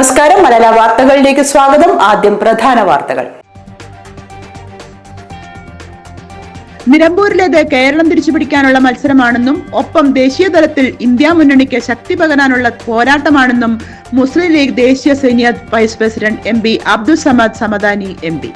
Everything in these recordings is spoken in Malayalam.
നമസ്കാരം. മലയാള വാർത്തകളിലേക്ക് സ്വാഗതം. ആദ്യം പ്രധാന വാർത്തകൾ. നിലമ്പൂരിലേത് കേരളം തിരിച്ചുപിടിക്കാനുള്ള മത്സരമാണെന്നും ഒപ്പം ദേശീയ തലത്തിൽ ഇന്ത്യ മുന്നണിക്ക് ശക്തി പകരാനുള്ള പോരാട്ടമാണെന്നും മുസ്ലിം ലീഗ് ദേശീയ senior vice president M P Abdul Samad Samadani M P.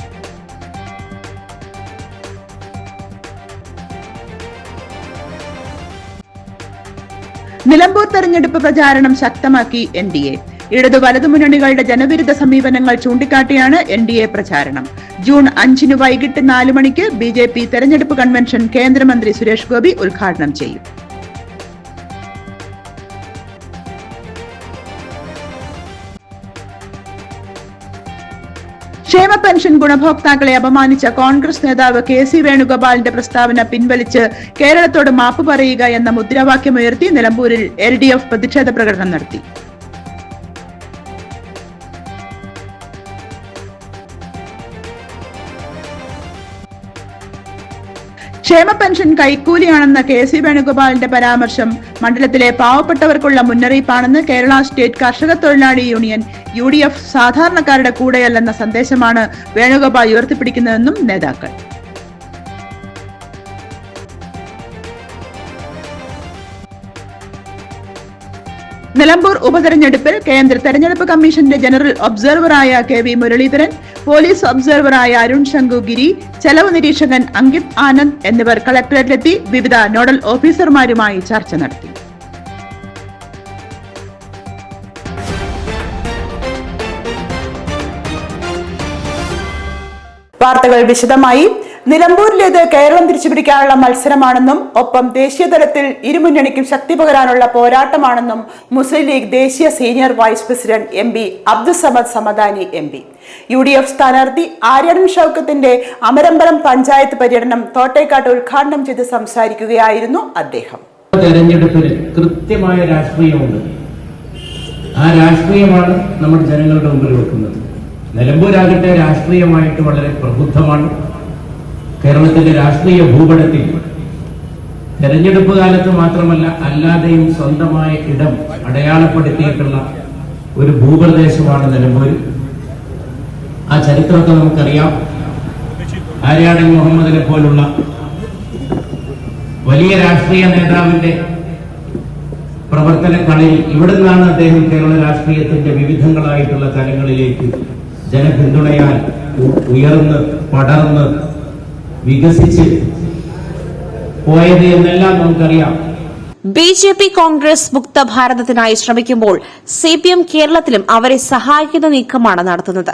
Nilambur തെരഞ്ഞെടുപ്പ് പ്രചാരണം ശക്തമാക്കി എൻ ഡി എ. ഇടതു വലതു മുന്നണികളുടെ ജനവിരുദ്ധ സമീപനങ്ങൾ ചൂണ്ടിക്കാട്ടിയാണ് എൻ ഡി എ പ്രചാരണം. ജൂൺ അഞ്ചിന് വൈകിട്ട് നാല് മണിക്ക് ബി ജെ പി തെരഞ്ഞെടുപ്പ് കൺവെൻഷൻ കേന്ദ്രമന്ത്രി സുരേഷ് ഗോപി ഉദ്ഘാടനം ചെയ്യും. ക്ഷേമ പെൻഷൻ ഗുണഭോക്താക്കളെ അപമാനിച്ച കോൺഗ്രസ് നേതാവ് കെ സി വേണുഗോപാലിന്റെ പ്രസ്താവന പിൻവലിച്ച് കേരളത്തോട് മാപ്പ് പറയുക എന്ന മുദ്രാവാക്യമുയർത്തി നിലമ്പൂരിൽ എൽ ഡി എഫ് പ്രതിഷേധ പ്രകടനം നടത്തി. ക്ഷേമ പെൻഷൻ കൈക്കൂലിയാണെന്ന കെ സി വേണുഗോപാലിന്റെ പരാമർശം മണ്ഡലത്തിലെ പാവപ്പെട്ടവർക്കുള്ള മുന്നറിയിപ്പാണെന്ന് കേരള സ്റ്റേറ്റ് കർഷക തൊഴിലാളി യൂണിയൻ യു ഡി എഫ് സാധാരണക്കാരുടെ കൂടെയല്ലെന്ന സന്ദേശമാണ് വേണുഗോപാൽ ഉയർത്തിപ്പിടിക്കുന്നതെന്നും നേതാക്കൾ. നിലമ്പൂർ ഉപതെരഞ്ഞെടുപ്പിൽ കേന്ദ്ര തെരഞ്ഞെടുപ്പ് കമ്മീഷന്റെ ജനറൽ ഒബ്സർവറായ കെ വി മുരളീധരൻ പോലീസ് ഒബ്സർവറായ അരുൺ ശങ്കു ഗിരി ചെലവ് നിരീക്ഷകൻ അങ്കിത് ആനന്ദ് എന്നിവർ കളക്ടറേറ്റിലെത്തി വിവിധ നോഡൽ ഓഫീസർമാരുമായി ചർച്ച നടത്തി. വാർത്തകൾ വിശദമായി. നിലമ്പൂരിലേത് കേരളം തിരിച്ചുപിടിക്കാനുള്ള മത്സരമാണെന്നും ഒപ്പം ദേശീയതലത്തിൽ ഇരുമുന്നണിക്കും ശക്തി പകരാനുള്ള പോരാട്ടമാണെന്നും മുസ്ലിം ലീഗ് ദേശീയ senior vice president M P Abdussamad Samadani M P. U D F സ്ഥാനാർത്ഥി ആര്യടൻ ഷൌക്കത്തിന്റെ അമരമ്പലം പഞ്ചായത്ത് പര്യടനം തോട്ടേക്കാട്ട് ഉദ്ഘാടനം ചെയ്ത് സംസാരിക്കുകയായിരുന്നു അദ്ദേഹം. തെരഞ്ഞെടുപ്പിന് കൃത്യമായ രാഷ്ട്രീയമുണ്ട്. ആ രാഷ്ട്രീയമാണ് നമ്മുടെ ജനങ്ങളുടെ മുമ്പിൽ വെക്കുന്നത്. നിലമ്പൂരാകട്ടെ രാഷ്ട്രീയമായിട്ട് വളരെ പ്രബുദ്ധമാണ്. കേരളത്തിന്റെ രാഷ്ട്രീയ ഭൂപടത്തിൽ തെരഞ്ഞെടുപ്പ് കാലത്ത് മാത്രമല്ല അല്ലാതെയും സ്വന്തമായ ഇടം അടയാളപ്പെടുത്തിയിട്ടുള്ള ഒരു ഭൂപ്രദേശമാണ് നിലമ്പൂർ ആ ചരിത്രമൊക്കെ നമുക്കറിയാം. ആര്യാടൻ മുഹമ്മദിനെ പോലുള്ള വലിയ രാഷ്ട്രീയ നേതാവിന്റെ പ്രവർത്തന കളിയിൽ ഇവിടെ നിന്നാണ് അദ്ദേഹം കേരള രാഷ്ട്രീയത്തിന്റെ വിവിധങ്ങളായിട്ടുള്ള തലങ്ങളിലേക്ക് ജനപിന്തുണയാൽ ഉയർന്ന് പടർന്ന് വികസിച്ച് പോയത് എന്നെല്ലാം നമുക്കറിയാം. ബി ജെ പി കോൺഗ്രസ് മുക്ത ഭാരതത്തിനായി ശ്രമിക്കുമ്പോൾ സി പി എം കേരളത്തിലും അവരെ സഹായിക്കുന്ന നീക്കമാണ് നടത്തുന്നത്.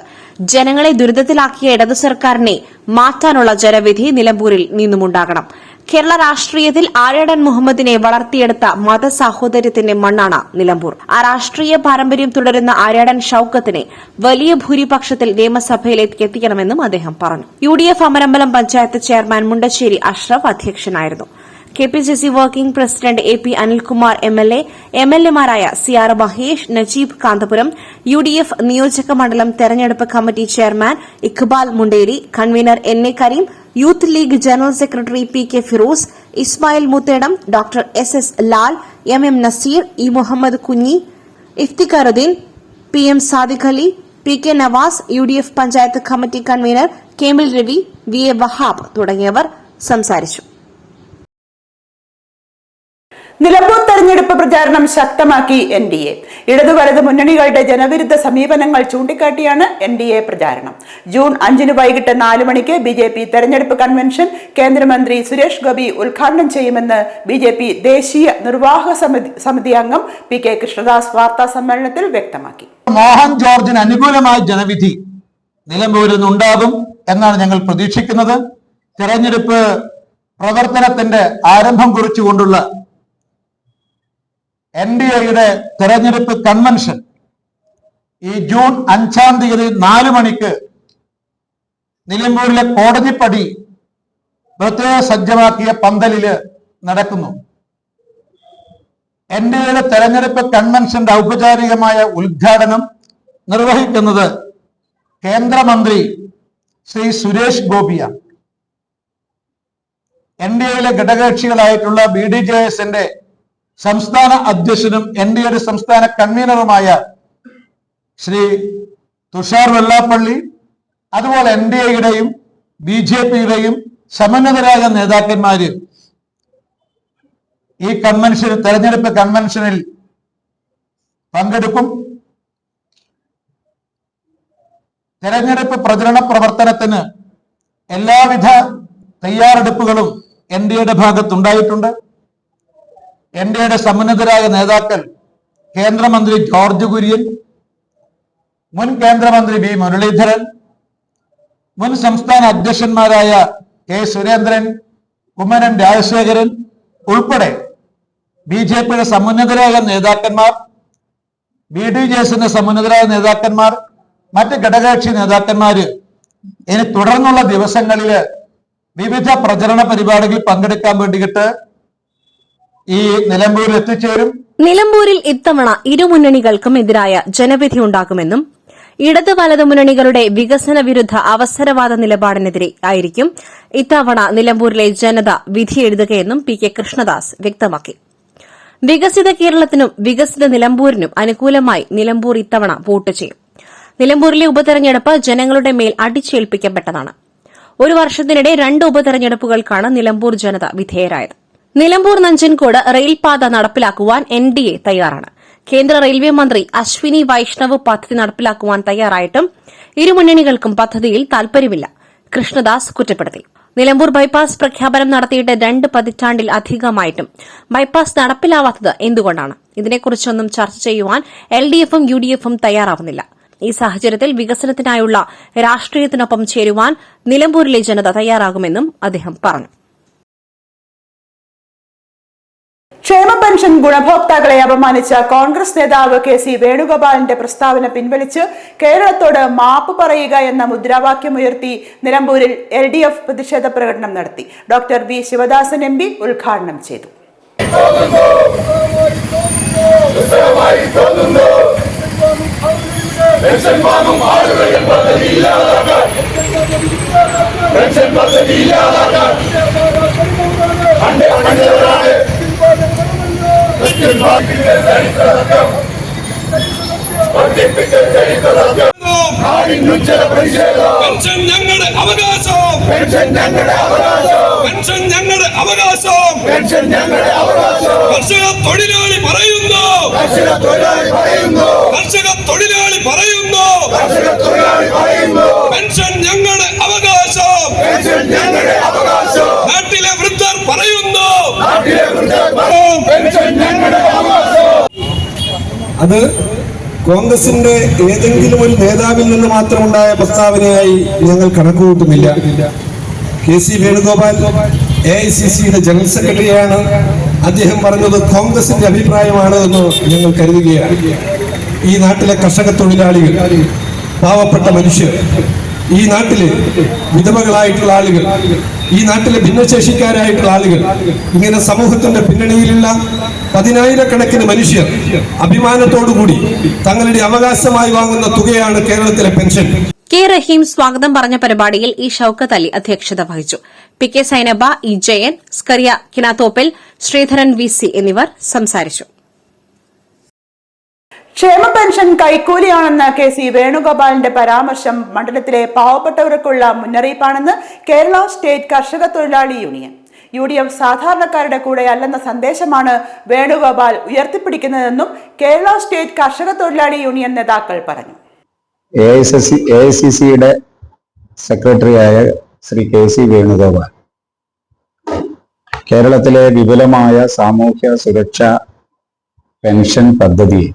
ജനങ്ങളെ ദുരിതത്തിലാക്കിയ ഇടതു സർക്കാരിനെ മാറ്റാനുള്ള ജനവിധി നിലമ്പൂരിൽ നിന്നുമുണ്ടാകണം. കേരള രാഷ്ട്രീയത്തിൽ ആര്യടൻ മുഹമ്മദിനെ വളർത്തിയെടുത്ത മതസാഹോദര്യത്തിന്റെ മണ്ണാണ് നിലമ്പൂർ. ആ രാഷ്ട്രീയ പാരമ്പര്യം തുടരുന്ന ആര്യടൻ ഷൌക്കത്തിനെ വലിയ ഭൂരിപക്ഷത്തിൽ നിയമസഭയിലേക്ക് എത്തിക്കണമെന്നും അദ്ദേഹം പറഞ്ഞു. U D F Amarambalam panchayat chairman Mundassery Ashraf അധ്യക്ഷനായിരുന്നു. K P C C working president A P Anilkumar M L A M L എമാരായ C R Mahesh Najeeb Kanthapuram U D F നിയോജക മണ്ഡലം തെരഞ്ഞെടുപ്പ് committee chairman Iqbal Munderi convener N A Kareem youth League general secretary P K Firoz Ismail Muthedam doctor S S Lal M M Naseer E Muhammad Kunhi Iftikharuddin P M Sadiq Ali P K Navas U D F panchayat committee convener കേമിൽ Ravi V A Wahab തുടങ്ങിയവർ സംസാരിച്ചു. നിലമ്പൂർ തെരഞ്ഞെടുപ്പ് പ്രചാരണം ശക്തമാക്കി എൻ ഡി എ. ഇടതു വലത് മുന്നണികളുടെ ജനവിരുദ്ധ സമീപനങ്ങൾ ചൂണ്ടിക്കാട്ടിയാണ് എൻ ഡി എ പ്രചാരണം. ജൂൺ അഞ്ചിന് വൈകിട്ട് നാല് മണിക്ക് ബി ജെ പി തെരഞ്ഞെടുപ്പ് കൺവെൻഷൻ കേന്ദ്രമന്ത്രി സുരേഷ് ഗോപി ഉദ്ഘാടനം ചെയ്യുമെന്ന് ബി ജെ പി ദേശീയ നിർവാഹക സമിതി സമിതി അംഗം പി കെ കൃഷ്ണദാസ് വാർത്താ സമ്മേളനത്തിൽ വ്യക്തമാക്കി. മോഹൻ ജോർജിന് അനുകൂലമായ ജനവിധി നിലമ്പൂരിൽ നിന്നുണ്ടാകും എന്നാണ് ഞങ്ങൾ പ്രതീക്ഷിക്കുന്നത്. തെരഞ്ഞെടുപ്പ് പ്രവർത്തനത്തിന്റെ ആരംഭം കുറിച്ചുകൊണ്ടുള്ള എൻ ഡി എയുടെ തെരഞ്ഞെടുപ്പ് കൺവെൻഷൻ ഈ ജൂൺ അഞ്ചാം തീയതി നാല് മണിക്ക് നിലമ്പൂരിലെ കോടതിപ്പടി പ്രത്യേക സജ്ജമാക്കിയ പന്തലിൽ നടക്കുന്നു. എൻ ഡി എയുടെ തെരഞ്ഞെടുപ്പ് കൺവെൻഷന്റെ ഔപചാരികമായ ഉദ്ഘാടനം നിർവഹിക്കുന്നത് കേന്ദ്രമന്ത്രി ശ്രീ സുരേഷ് ഗോപിയാണ്. എൻ ഡി എയിലെ ഘടകകക്ഷികളായിട്ടുള്ള ബി ഡി ജെ എസിന്റെ സംസ്ഥാന അധ്യക്ഷനും എൻ ഡി എയുടെ സംസ്ഥാന കൺവീനറുമായ ശ്രീ തുഷാർ വെള്ളാപ്പള്ളി അതുപോലെ എൻ ഡി എയുടെയും ബി ജെ പിയുടെയും സമന്നതരായ നേതാക്കന്മാര് ഈ കൺവെൻഷൻ തെരഞ്ഞെടുപ്പ് കൺവെൻഷനിൽ പങ്കെടുക്കും. തെരഞ്ഞെടുപ്പ് പ്രചരണ പ്രവർത്തനത്തിന് എല്ലാവിധ തയ്യാറെടുപ്പുകളും എൻ ഡി എയുടെ ഭാഗത്തുണ്ടായിട്ടുണ്ട്. എയുടെ സമുന്നതരായ നേതാക്കൾ കേന്ദ്രമന്ത്രി ജോർജ് കുര്യൻ മുൻ കേന്ദ്രമന്ത്രി വി മുരളീധരൻ മുൻ സംസ്ഥാന അധ്യക്ഷന്മാരായ കെ സുരേന്ദ്രൻ കുമ്മനം രാജശേഖരൻ ഉൾപ്പെടെ ബി ജെ പിയുടെ സമുന്നതരായ നേതാക്കന്മാർ ബി ഡി ജെ എസിന്റെ സമുന്നതരായ നേതാക്കന്മാർ മറ്റ് ഘടകകക്ഷി നേതാക്കന്മാര് ഇനി തുടർന്നുള്ള ദിവസങ്ങളിൽ വിവിധ പ്രചരണ പരിപാടികളിൽ പങ്കെടുക്കാൻ വേണ്ടിയിട്ട് ഈ നിലമ്പൂരിൽ എത്തിച്ചേരും. നിലമ്പൂരിൽ ഇത്തവണ ഇരുമുന്നണികൾക്കും എതിരായ ജനവിധി ഉണ്ടാകുമെന്നും ഇടത് വലത് മുന്നണികളുടെ വികസന വിരുദ്ധ അവസരവാദ നിലപാടിനെതിരെ ആയിരിക്കും ഇത്തവണ നിലമ്പൂരിലെ ജനത വിധിയെഴുതുകയെന്നും പി കെ കൃഷ്ണദാസ് വ്യക്തമാക്കി. വികസിത കേരളത്തിനും വികസിത നിലമ്പൂരിനും അനുകൂലമായി നിലമ്പൂർ ഇത്തവണ വോട്ട് ചെയ്യും. നിലമ്പൂരിലെ ഉപതെരഞ്ഞെടുപ്പ് ജനങ്ങളുടെ മേൽ അടിച്ചേൽപ്പിക്കപ്പെട്ടതാണ്. ഒരു വർഷത്തിനിടെ രണ്ട് ഉപതെരഞ്ഞെടുപ്പുകൾക്കാണ് നിലമ്പൂർ ജനത വിധേയരായത്. നിലമ്പൂർ നഞ്ചൻകോട് റെയിൽപാത നടപ്പിലാക്കുവാൻ എൻ ഡി എ തയ്യാറാണ്. കേന്ദ്ര റെയിൽവേ മന്ത്രി അശ്വിനി വൈഷ്ണവ് പദ്ധതി നടപ്പിലാക്കുവാൻ തയ്യാറായിട്ടും ഇരുമുന്നണികൾക്കും പദ്ധതിയിൽ താൽപര്യമില്ല കൃഷ്ണദാസ് കുറ്റപ്പെടുത്തി. നിലമ്പൂർ ബൈപ്പാസ് പ്രഖ്യാപനം നടത്തിയിട്ട് രണ്ട് പതിറ്റാണ്ടിൽ അധികമായിട്ടും ബൈപ്പാസ് നടപ്പിലാവാത്തത് എന്തുകൊണ്ടാണ്? ഇതിനെക്കുറിച്ചൊന്നും ചർച്ച ചെയ്യുവാൻ എൽ ഡി എഫും യു ഡി എഫും തയ്യാറാവുന്നില്ല. ഈ സാഹചര്യത്തിൽ വികസനത്തിനായുള്ള രാഷ്ട്രീയത്തിനൊപ്പം ചേരുവാൻ നിലമ്പൂരിലെ ജനത തയ്യാറാകുമെന്നും അദ്ദേഹം പറഞ്ഞു. ക്ഷേമ പെൻഷൻ ഗുണഭോക്താക്കളെ അപമാനിച്ച കോൺഗ്രസ് നേതാവ് കെ സി വേണുഗോപാലിന്റെ പ്രസ്താവന പിൻവലിച്ച് കേരളത്തോട് മാപ്പ് പറയുക എന്ന മുദ്രാവാക്യം ഉയർത്തി നിലമ്പൂരിൽ എൽ ഡി എഫ് പ്രതിഷേധ പ്രകടനം നടത്തി. Doctor V Sivadasan M P ഉദ്ഘാടനം ചെയ്തു. പെൻഷൻ ഞങ്ങളുടെ അവകാശം പെൻഷൻ ഞങ്ങളുടെ അവകാശം. പെൻഷൻ ഞങ്ങളുടെ അവകാശം. പെൻഷൻ ഞങ്ങളുടെ അവകാശം കർഷക തൊഴിലാളി പറയുന്നു. കർഷക തൊഴിലാളി പറയുന്നു. കർഷക തൊഴിലാളി പറയുന്നു കർഷക തൊഴിലാളി പറയുന്നു പെൻഷൻ ഞങ്ങളുടെ അവകാശം. പെൻഷൻ ഞങ്ങളുടെ അവകാശം നാട്ടിലെ വൃദ്ധർ പറയുന്നു. നാട്ടിലെ വൃദ്ധർ പെൻഷൻ ഞങ്ങളുടെ അത് കോൺഗ്രസിന്റെ ഏതെങ്കിലും ഒരു നേതാവിൽ നിന്ന് മാത്രമുണ്ടായ പ്രസ്താവനയായി ഞങ്ങൾ കണക്കുകൂട്ടുന്നില്ല. K C Venugopal A I C സിയുടെ ജനറൽ സെക്രട്ടറിയാണ്. അദ്ദേഹം പറഞ്ഞത് കോൺഗ്രസിന്റെ അഭിപ്രായമാണ് എന്ന് ഞങ്ങൾ കരുതുകയാണ്. ഈ നാട്ടിലെ കർഷക തൊഴിലാളികൾ പാവപ്പെട്ട മനുഷ്യർ ഈ നാട്ടിലെ വിധവകളായിട്ടുള്ള ആളുകൾ ഈ നാട്ടിലെ ഭിന്നശേഷിക്കാരായിട്ടുള്ള ആളുകൾ ഇങ്ങനെ സമൂഹത്തിന്റെ പിന്നണിയിലുള്ള പതിനായിരക്കണക്കിന് മനുഷ്യർ അഭിമാനത്തോടുകൂടി തങ്ങളുടെ അവകാശമായി വാങ്ങുന്ന തുകയാണ് കേരളത്തിലെ പെൻഷൻ. കെ റഹീം സ്വാഗതം പറഞ്ഞ പരിപാടിയിൽ ഇ ഷൌക്കത്ത് അലി അധ്യക്ഷത വഹിച്ചു. P K Sainaba E Jayan Scaria Kinathoppil Sreedharan V C എന്നിവർ സംസാരിച്ചു. ക്ഷേമ പെൻഷൻ കൈക്കൂലിയാണെന്ന കെ സി വേണുഗോപാലിന്റെ പരാമർശം മണ്ഡലത്തിലെ പാവപ്പെട്ടവർക്കുള്ള മുന്നറിയിപ്പാണെന്ന് കേരള സ്റ്റേറ്റ് കർഷക തൊഴിലാളി യൂണിയൻ. യു ഡി എഫ് സാധാരണക്കാരുടെ കൂടെ അല്ലെന്ന സന്ദേശമാണ് വേണുഗോപാൽ ഉയർത്തിപ്പിടിക്കുന്നതെന്നും കേരള സ്റ്റേറ്റ് കർഷക തൊഴിലാളി യൂണിയൻ നേതാക്കൾ പറഞ്ഞു. സിയുടെ സെക്രട്ടറിയായ ശ്രീ കെ സി വേണുഗോപാൽ. കേരളത്തിലെ വിപുലമായ സാമൂഹ്യ സുരക്ഷ പെൻഷൻ പദ്ധതിയെ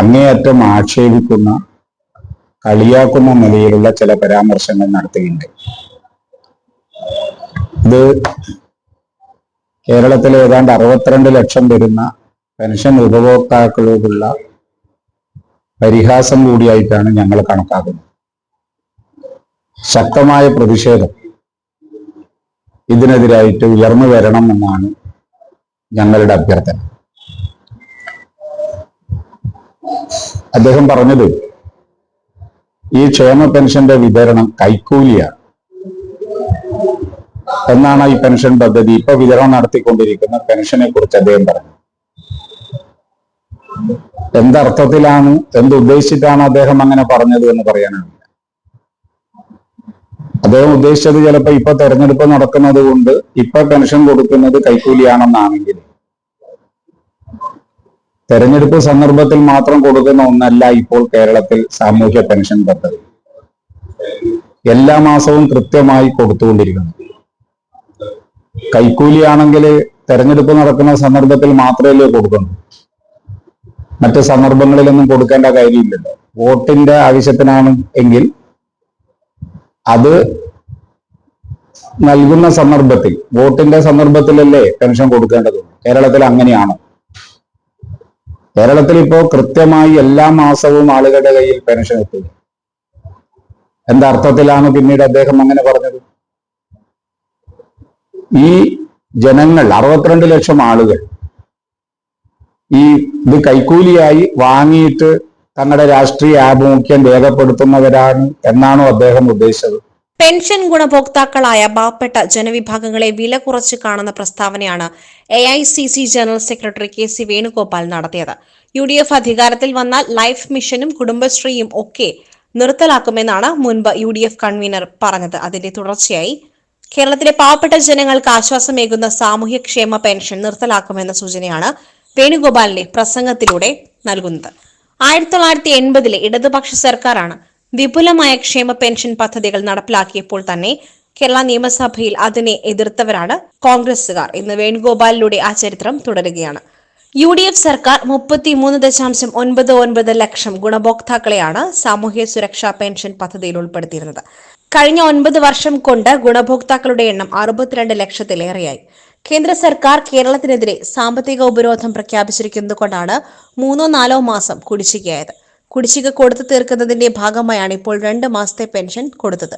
അങ്ങേയറ്റം ആക്ഷേപിക്കുന്ന കളിയാക്കുന്ന നിലയിലുള്ള ചില പരാമർശങ്ങൾ നടത്തുകയുണ്ട് ഇത് കേരളത്തിലെ ഏതാണ്ട് അറുപത്തിരണ്ട് ലക്ഷം വരുന്ന പെൻഷൻ ഉപഭോക്താക്കളോടുള്ള പരിഹാസം കൂടിയായിട്ടാണ് ഞങ്ങൾ കണക്കാക്കുന്നത്. ശക്തമായ പ്രതിഷേധം ഇതിനെതിരായിട്ട് ഉയർന്നു വരണം എന്നാണ് ഞങ്ങളുടെ അഭ്യർത്ഥന. അദ്ദേഹം പറഞ്ഞത് ഈ ക്ഷേമ പെൻഷന്റെ വിതരണം കൈക്കൂലിയാണ്. എന്നാണ് ഈ പെൻഷൻ പദ്ധതി ഇപ്പൊ വിതരണം നടത്തിക്കൊണ്ടിരിക്കുന്ന പെൻഷനെ കുറിച്ച് അദ്ദേഹം പറഞ്ഞു എന്തർത്ഥത്തിലാണ് എന്തുദ്ദേശിച്ചിട്ടാണ് അദ്ദേഹം അങ്ങനെ പറഞ്ഞത് എന്ന് പറയാനാണ് അദ്ദേഹം ഉദ്ദേശിച്ചത് ചിലപ്പോ ഇപ്പൊ തെരഞ്ഞെടുപ്പ് നടക്കുന്നത് കൊണ്ട് ഇപ്പൊ പെൻഷൻ കൊടുക്കുന്നത് കൈക്കൂലിയാണെന്നാണെങ്കിൽ തെരഞ്ഞെടുപ്പ് സന്ദർഭത്തിൽ മാത്രം കൊടുക്കുന്ന ഒന്നല്ല ഇപ്പോൾ കേരളത്തിൽ സാമൂഹ്യ പെൻഷൻ പദ്ധതി. എല്ലാ മാസവും കൃത്യമായി കൊടുത്തുകൊണ്ടിരിക്കുന്നു. കൈക്കൂലിയാണെങ്കിൽ തെരഞ്ഞെടുപ്പ് നടക്കുന്ന സന്ദർഭത്തിൽ മാത്രമല്ലേ കൊടുക്കുന്നു. മറ്റ് സന്ദർഭങ്ങളിലൊന്നും കൊടുക്കേണ്ട കാര്യമില്ലല്ലോ. വോട്ടിന്റെ ആവശ്യത്തിനാണ് എങ്കിൽ അത് നൽകുന്ന സന്ദർഭത്തിൽ വോട്ടിന്റെ സന്ദർഭത്തിലല്ലേ പെൻഷൻ കൊടുക്കേണ്ടതുള്ളൂ. കേരളത്തിൽ അങ്ങനെയാണ്. കേരളത്തിൽ ഇപ്പോ കൃത്യമായി എല്ലാ മാസവും ആളുകളുടെ കയ്യിൽ പെൻഷൻ എത്തുക എന്തർത്ഥത്തിലാണ് പിന്നീട് അദ്ദേഹം അങ്ങനെ പറഞ്ഞത്? ഈ ജനങ്ങൾ അറുപത്തിരണ്ട് ലക്ഷം ആളുകൾ ഈ ഇത് കൈക്കൂലിയായി വാങ്ങിയിട്ട് തങ്ങളുടെ രാഷ്ട്രീയ ആഭിമുഖ്യം രേഖപ്പെടുത്തുന്നവരാണ് എന്നാണോ അദ്ദേഹം ഉദ്ദേശിച്ചത്? പെൻഷൻ ഗുണഭോക്താക്കളായ പാവപ്പെട്ട ജനവിഭാഗങ്ങളെ വില കുറച്ച് കാണുന്ന പ്രസ്താവനയാണ് A I C C general secretary K C Venugopal നടത്തിയത്. യു ഡി എഫ് അധികാരത്തിൽ വന്നാൽ ലൈഫ് മിഷനും കുടുംബശ്രീയും ഒക്കെ നിർത്തലാക്കുമെന്നാണ് മുൻപ് യു ഡി എഫ് കൺവീനർ പറഞ്ഞത്. അതിന്റെ തുടർച്ചയായി കേരളത്തിലെ പാവപ്പെട്ട ജനങ്ങൾക്ക് ആശ്വാസമേകുന്ന സാമൂഹ്യക്ഷേമ പെൻഷൻ നിർത്തലാക്കുമെന്ന സൂചനയാണ് വേണുഗോപാലിന്റെ പ്രസംഗത്തിലൂടെ നൽകുന്നത്. ആയിരത്തി തൊള്ളായിരത്തി എൺപതിലെ ഇടതുപക്ഷ സർക്കാരാണ് വിപുലമായ ക്ഷേമ പെൻഷൻ പദ്ധതികൾ നടപ്പിലാക്കിയപ്പോൾ തന്നെ കേരള നിയമസഭയിൽ അതിനെ എതിർത്തവരാണ് കോൺഗ്രസുകാർ ഇന്ന് വേണുഗോപാലിലൂടെ ആ ചരിത്രം തുടരുകയാണ്. യു ഡി എഫ് സർക്കാർ മുപ്പത്തിമൂന്ന് ദശാംശം ഒൻപത് ഒൻപത് ലക്ഷം ഗുണഭോക്താക്കളെയാണ് സാമൂഹ്യ സുരക്ഷാ പെൻഷൻ പദ്ധതിയിൽ ഉൾപ്പെടുത്തിയിരുന്നത്. കഴിഞ്ഞ ഒൻപത് വർഷം കൊണ്ട് ഗുണഭോക്താക്കളുടെ എണ്ണം അറുപത്തിരണ്ട് ലക്ഷത്തിലേറെയായി. കേന്ദ്ര സർക്കാർ കേരളത്തിനെതിരെ സാമ്പത്തിക ഉപരോധം പ്രഖ്യാപിച്ചിരിക്കുന്നത് കൊണ്ടാണ് മൂന്നോ നാലോ മാസം കുടിശ്ശികയായത്. കുടിശ്ശിക കൊടുത്തു തീർക്കുന്നതിന്റെ ഭാഗമായാണ് ഇപ്പോൾ രണ്ട് മാസത്തെ പെൻഷൻ കൊടുത്തത്.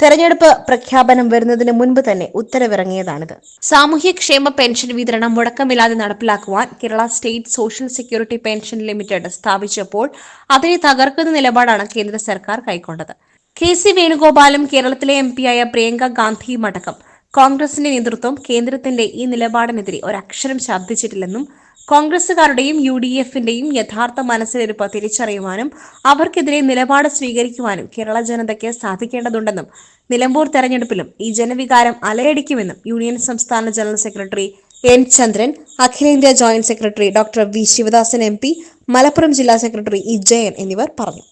തെരഞ്ഞെടുപ്പ് പ്രഖ്യാപനം വരുന്നതിന് മുൻപ് തന്നെ ഉത്തരവിറങ്ങിയതാണിത്. സാമൂഹ്യക്ഷേമ പെൻഷൻ വിതരണം മുടക്കമില്ലാതെ നടപ്പിലാക്കുവാൻ Kerala state social security pension limited സ്ഥാപിച്ചപ്പോൾ അതിനെ തകർക്കുന്ന നിലപാടാണ് കേന്ദ്ര സർക്കാർ കൈക്കൊണ്ടത്. കെ സി വേണുഗോപാലും കേരളത്തിലെ എം പിയായ പ്രിയങ്ക ഗാന്ധിയും അടക്കം കോൺഗ്രസിന്റെ നേതൃത്വം കേന്ദ്രത്തിന്റെ ഈ നിലപാടിനെതിരെ ഒരക്ഷരം ശബ്ദിച്ചിട്ടില്ലെന്നും കോൺഗ്രസുകാരുടെയും യു ഡി എഫിന്റെയും യഥാർത്ഥ മനസ്സിലിരുപ്പ് തിരിച്ചറിയുവാനും അവർക്കെതിരെ നിലപാട് സ്വീകരിക്കുവാനും കേരള ജനതയ്ക്ക് സാധിക്കേണ്ടതുണ്ടെന്നും നിലമ്പൂർ തെരഞ്ഞെടുപ്പിലും ഈ ജനവികാരം അലയടിക്കുമെന്നും യൂണിയൻ സംസ്ഥാന ജനറൽ സെക്രട്ടറി എൻ ചന്ദ്രൻ അഖിലേന്ത്യാ joint secretary doctor V Sivadasan M P Malappuram ജില്ലാ സെക്രട്ടറി ഇ ജയൻ എന്നിവർ പറഞ്ഞു.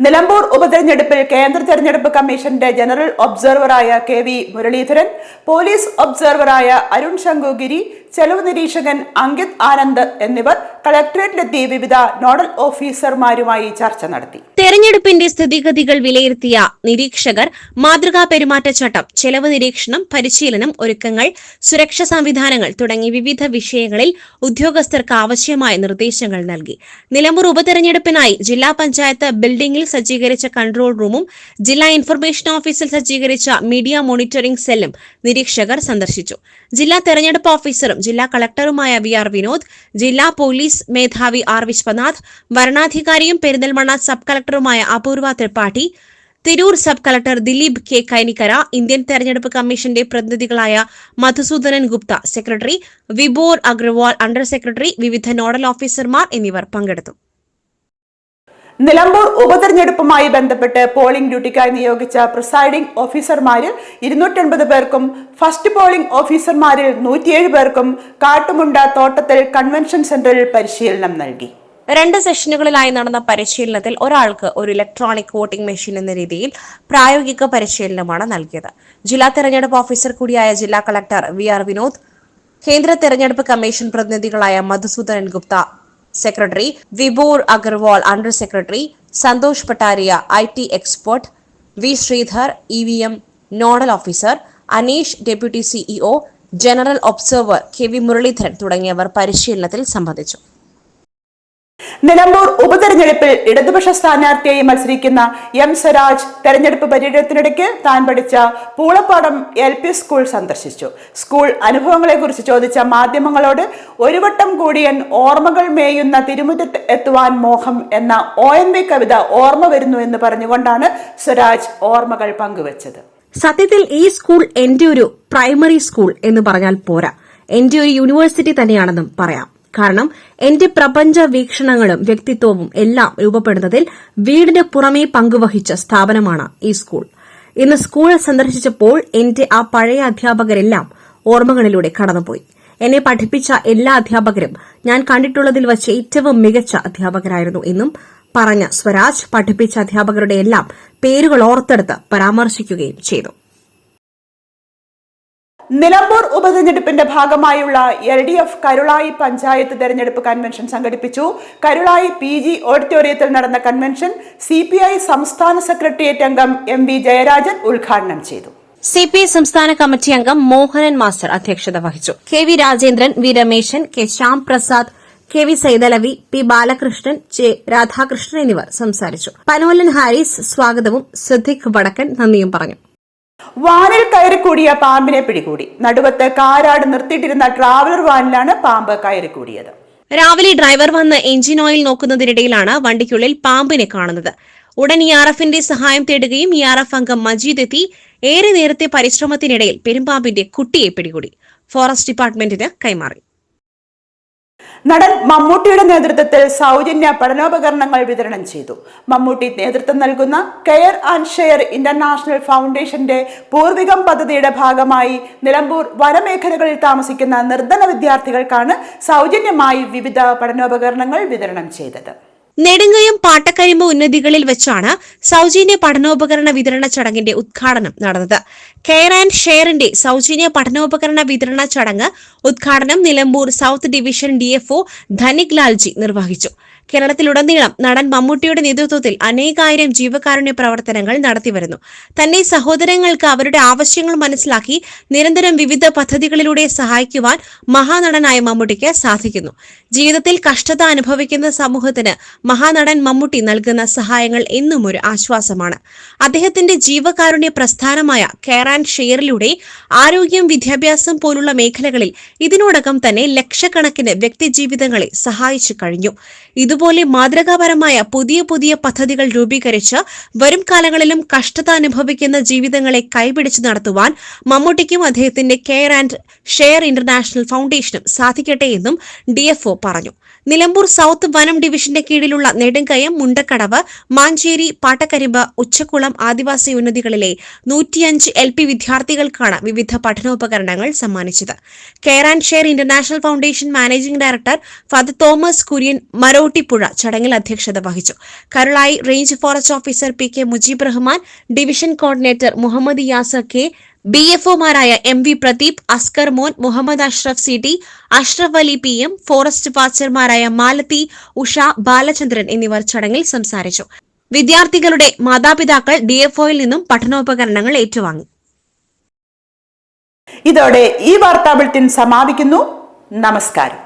നിലമ്പൂർ ഉപതെരഞ്ഞെടുപ്പിൽ കേന്ദ്ര തെരഞ്ഞെടുപ്പ് കമ്മീഷന്റെ ജനറൽ ഒബ്സർവറായ കെ വി മുരളീധരൻ പോലീസ് ഒബ്സർവറായ അരുൺ ശങ്കുഗിരി ചെലവ് നിരീക്ഷകൻ അങ്കിത് ആനന്ദ് എന്നിവർ കളക്ടറേറ്റിലെത്തി വിവിധ നോഡൽ ഓഫീസർമാരുമായി ചർച്ച നടത്തി. തെരഞ്ഞെടുപ്പിന്റെ സ്ഥിതിഗതികൾ വിലയിരുത്തിയ നിരീക്ഷകർ മാതൃകാ പെരുമാറ്റച്ചട്ടം ചെലവ് നിരീക്ഷണം പരിശീലനം ഒരുക്കങ്ങൾ സുരക്ഷാ സംവിധാനങ്ങൾ തുടങ്ങി വിവിധ വിഷയങ്ങളിൽ ഉദ്യോഗസ്ഥർക്ക് ആവശ്യമായ നിർദ്ദേശങ്ങൾ നൽകി. നിലമ്പൂർ ഉപതെരഞ്ഞെടുപ്പിനായി ജില്ലാ പഞ്ചായത്ത് ബിൽഡിംഗിൽ സജ്ജീകരിച്ച കൺട്രോൾ റൂമും ജില്ലാ ഇൻഫർമേഷൻ ഓഫീസിൽ സജ്ജീകരിച്ച മീഡിയ മോണിറ്ററിംഗ് സെല്ലും നിരീക്ഷകർ സന്ദർശിച്ചു. ജില്ലാ തെരഞ്ഞെടുപ്പ് ഓഫീസറും ജില്ലാ കളക്ടറുമായ വി ആർ വിനോദ് ജില്ലാ പോലീസ് മേധാവി ആർ വിശ്വനാഥ് വരണാധികാരിയും Perinthalmanna sub കളക്ടറുമായ Apoorva Tripathi Tirur sub collector Dileep K Kainikkara Indian തെരഞ്ഞെടുപ്പ് കമ്മീഷന്റെ പ്രതിനിധികളായ Madhusoodanan Gupta secretary Vibhor Agrawal under secretary വിവിധ നോഡൽ ഓഫീസർമാർ എന്നിവർ പങ്കെടുത്തു. നിലമ്പൂർ ഉപതെരഞ്ഞെടുപ്പുമായി ബന്ധപ്പെട്ട് പോളിംഗ് ഡ്യൂട്ടിക്കായി നിയോഗിച്ച പ്രിസൈഡിംഗ് ഓഫീസർമാരിൽ ഇരുന്നൂറ്റൻപത് പേർക്കും ഫസ്റ്റ് പോളിംഗ് ഓഫീസർമാരിൽ നൂറ്റിയേഴ് പേർക്കും കാട്ടുമുണ്ട തോട്ടത്തിൽ കൺവെൻഷൻ സെന്ററിൽ പരിശീലനം നൽകി. രണ്ട് സെഷനുകളിലായി നടന്ന പരിശീലനത്തിൽ ഒരാൾക്ക് ഒരു ഇലക്ട്രോണിക് വോട്ടിംഗ് മെഷീൻ എന്ന രീതിയിൽ പ്രായോഗിക പരിശീലനമാണ് നൽകിയത്. ജില്ലാ തെരഞ്ഞെടുപ്പ് ഓഫീസർ കൂടിയായ ജില്ലാ കളക്ടർ വി ആർ വിനോദ് കേന്ദ്ര തെരഞ്ഞെടുപ്പ് കമ്മീഷൻ പ്രതിനിധികളായ Madhusoodanan Gupta secretary Vibhor Agarwal under secretary Santhosh Pattaria I T expert V Sridhar E V M nodal officer Aneesh deputy CEO general observer K V Muraleedharan തുടങ്ങിയവർ പരിശീലനത്തിൽ സംബന്ധിച്ചു. നിലമ്പൂർ ഉപതെരഞ്ഞെടുപ്പിൽ ഇടതുപക്ഷ സ്ഥാനാർത്ഥിയായി മത്സരിക്കുന്ന എം സ്വരാജ് തെരഞ്ഞെടുപ്പ് പര്യടനത്തിനിടയ്ക്ക് താൻ പഠിച്ച പൂളപ്പാടം എൽ പി സ്കൂൾ സന്ദർശിച്ചു. സ്കൂൾ അനുഭവങ്ങളെക്കുറിച്ച് ചോദിച്ച മാധ്യമങ്ങളോട് ഒരു വട്ടം കൂടിയൻ ഓർമ്മകൾ മേയുന്ന തിരുമുറ്റത്ത് എത്തുവാൻ മോഹം എന്ന ഒ എൻ വി കവിത ഓർമ്മ വരുന്നു എന്ന് പറഞ്ഞുകൊണ്ടാണ് സ്വരാജ് ഓർമ്മകൾ പങ്കുവച്ചത്. സത്യത്തിൽ ഈ സ്കൂൾ എന്റെ ഒരു പ്രൈമറി സ്കൂൾ എന്ന് പറഞ്ഞാൽ പോരാ. എന്റെ ഒരു യൂണിവേഴ്സിറ്റി തന്നെയാണെന്നും പറയാം. കാരണം എന്റെ പ്രപഞ്ച വീക്ഷണങ്ങളും വ്യക്തിത്വവും എല്ലാം രൂപപ്പെടുന്നതിൽ വീടിന് പുറമേ പങ്കുവഹിച്ച സ്ഥാപനമാണ് ഈ സ്കൂൾ. ഇന്ന് സ്കൂൾ സന്ദർശിച്ചപ്പോൾ എന്റെ ആ പഴയ അധ്യാപകരെല്ലാം ഓർമ്മകളിലൂടെ കടന്നുപോയി. എന്നെ പഠിപ്പിച്ച എല്ലാ അധ്യാപകരും ഞാൻ കണ്ടിട്ടുള്ളതിൽ വച്ച് ഏറ്റവും മികച്ച അധ്യാപകരായിരുന്നു എന്നും പറഞ്ഞ സ്വരാജ് പഠിപ്പിച്ച അധ്യാപകരുടെ എല്ലാം പേരുകൾ ഓർത്തെടുത്ത് പരാമർശിക്കുകയും ചെയ്തു. നിലമ്പൂർ ഉപതെരഞ്ഞെടുപ്പിന്റെ ഭാഗമായുള്ള L D F Karulai panchayat തെരഞ്ഞെടുപ്പ് കൺവെൻഷൻ സംഘടിപ്പിച്ചു. കരുളായി പി ജി ഓഡിറ്റോറിയത്തിൽ നടന്ന കൺവെൻഷൻ സി പി ഐ സംസ്ഥാന സെക്രട്ടേറിയറ്റ് അംഗം എം വി ജയരാജൻ ഉദ്ഘാടനം ചെയ്തു. സി പി ഐ സംസ്ഥാന കമ്മിറ്റി അംഗം മോഹനൻ മാസ്റ്റർ അധ്യക്ഷത വഹിച്ചു. K V Rajendran V Rameshan K Shyam Prasad K V Saithalavi P Balakrishnan J Radhakrishnan എന്നിവർ സംസാരിച്ചു. പനോലൻ ഹാരിസ് സ്വാഗതവും സിദ്ദിഖ് വടക്കൻ നന്ദിയും പറഞ്ഞു. വാനിൽ കയറി കയറിക്കൂടിയ പാമ്പിനെ പിടികൂടി. നടുവത്ത് കാരാട് നിർത്തിയിട്ടിരുന്ന ട്രാവലർ വാനിലാണ് പാമ്പ് കയറി കൂടിയത്. രാവിലെ ഡ്രൈവർ വന്ന് എഞ്ചിൻ ഓയിൽ നോക്കുന്നതിനിടയിലാണ് വണ്ടിക്കുള്ളിൽ പാമ്പിനെ കാണുന്നത്. ഉടൻ ഇ ആർ എഫിന്റെ സഹായം തേടുകയും ഇ ആർ എഫ് അംഗം മജീദ് എത്തി. ഏറെ നേരത്തെ പരിശ്രമത്തിനിടയിൽ പെരുമ്പാമ്പിന്റെ കുട്ടിയെ പിടികൂടി. ഫോറസ്റ്റ് ഡിപ്പാർട്ട്മെന്റിന് കൈമാറി. നടൻ മമ്മൂട്ടിയുടെ നേതൃത്വത്തിൽ സൗജന്യ പഠനോപകരണങ്ങൾ വിതരണം ചെയ്തു. മമ്മൂട്ടി നേതൃത്വം നൽകുന്ന കെയർ ആൻഡ് ഷെയർ ഇന്റർനാഷണൽ ഫൗണ്ടേഷന്റെ പൂർവികം പദ്ധതിയുടെ ഭാഗമായി നിലമ്പൂർ വനമേഖലകളിൽ താമസിക്കുന്ന നിർധന വിദ്യാർത്ഥികൾക്കാണ് സൗജന്യമായി വിവിധ പഠനോപകരണങ്ങൾ വിതരണം ചെയ്തത്. നെടുങ്കയം പാട്ടക്കരിമ്പ് ഉന്നതികളിൽ വെച്ചാണ് സൗജന്യ പഠനോപകരണ വിതരണ ചടങ്ങിന്റെ ഉദ്ഘാടനം നടന്നത്. കെയർ ആൻഡ് ഷെയറിന്റെ സൗജന്യ പഠനോപകരണ വിതരണ ചടങ്ങ് ഉദ്ഘാടനം Nilambur south division DFO Dhanik Lalji നിർവഹിച്ചു. കേരളത്തിലുടനീളം നടൻ മമ്മൂട്ടിയുടെ നേതൃത്വത്തിൽ അനേകായിരം ജീവകാരുണ്യ പ്രവർത്തനങ്ങൾ നടത്തിവരുന്നു. തന്നെ സഹോദരങ്ങൾക്ക് അവരുടെ ആവശ്യങ്ങൾ മനസ്സിലാക്കി നിരന്തരം വിവിധ പദ്ധതികളിലൂടെ സഹായിക്കുവാൻ മഹാനടനായ മമ്മൂട്ടിക്ക് സാധിക്കുന്നു. ജീവിതത്തിൽ കഷ്ടത അനുഭവിക്കുന്ന സമൂഹത്തിന് മഹാനടൻ മമ്മൂട്ടി നൽകുന്ന സഹായങ്ങൾ എന്നും ഒരു ആശ്വാസമാണ്. അദ്ദേഹത്തിന്റെ ജീവകാരുണ്യ പ്രസ്ഥാനമായ കെയർ ആൻഡ് ഷെയറിലൂടെ ആരോഗ്യം വിദ്യാഭ്യാസം പോലുള്ള മേഖലകളിൽ ഇതിനോടകം തന്നെ ലക്ഷക്കണക്കിന് വ്യക്തിജീവിതങ്ങളെ സഹായിച്ചു കഴിഞ്ഞു. ഇതുപോലെ മാതൃകാപരമായ പുതിയ പുതിയ പദ്ധതികൾ രൂപീകരിച്ച് വരും കാലങ്ങളിലും കഷ്ടത അനുഭവിക്കുന്ന ജീവിതങ്ങളെ കൈപിടിച്ച് നടത്തുവാൻ മമ്മൂട്ടിക്കും അദ്ദേഹത്തിന്റെ കെയർ ആൻഡ് ഷെയർ ഇന്റർനാഷണൽ ഫൗണ്ടേഷനും സാധിക്കട്ടെ എന്നും ഡി പറഞ്ഞു. നിലമ്പൂർ സൌത്ത് വനം ഡിവിഷന്റെ കീഴിലുള്ള നെടുങ്കയം മുണ്ടക്കടവ് മാഞ്ചേരി പാട്ടക്കരിമ്പ് ഉച്ചക്കുളം ആദിവാസി ഉന്നതികളിലെ നൂറ്റിയഞ്ച് എൽ പി വിദ്യാർത്ഥികൾക്കാണ് വിവിധ പഠനോപകരണങ്ങൾ സമ്മാനിച്ചത്. Care and share international foundation managing director father Thomas Kurian Marottippuzha ചടങ്ങിൽ അധ്യക്ഷത വഹിച്ചു. Karulai range forest officer P K Mujeeb Rahman division coordinator Muhammad Yasar K B F ഒമാരായ M V Pradeep Askar Mon Muhammad Ashraf C T Ashraf Ali P M forest വാച്ചർമാരായ Malathi Usha Balachandran എന്നിവർ ചടങ്ങിൽ സംസാരിച്ചു. വിദ്യാർത്ഥികളുടെ മാതാപിതാക്കൾ ഡി എഫ് ഒയിൽ നിന്നും പഠനോപകരണങ്ങൾ ഏറ്റുവാങ്ങി. ഇതോടെ ഈ വാർത്താ ബുള്ളറ്റിൻ സമാപിക്കുന്നു. നമസ്കാരം.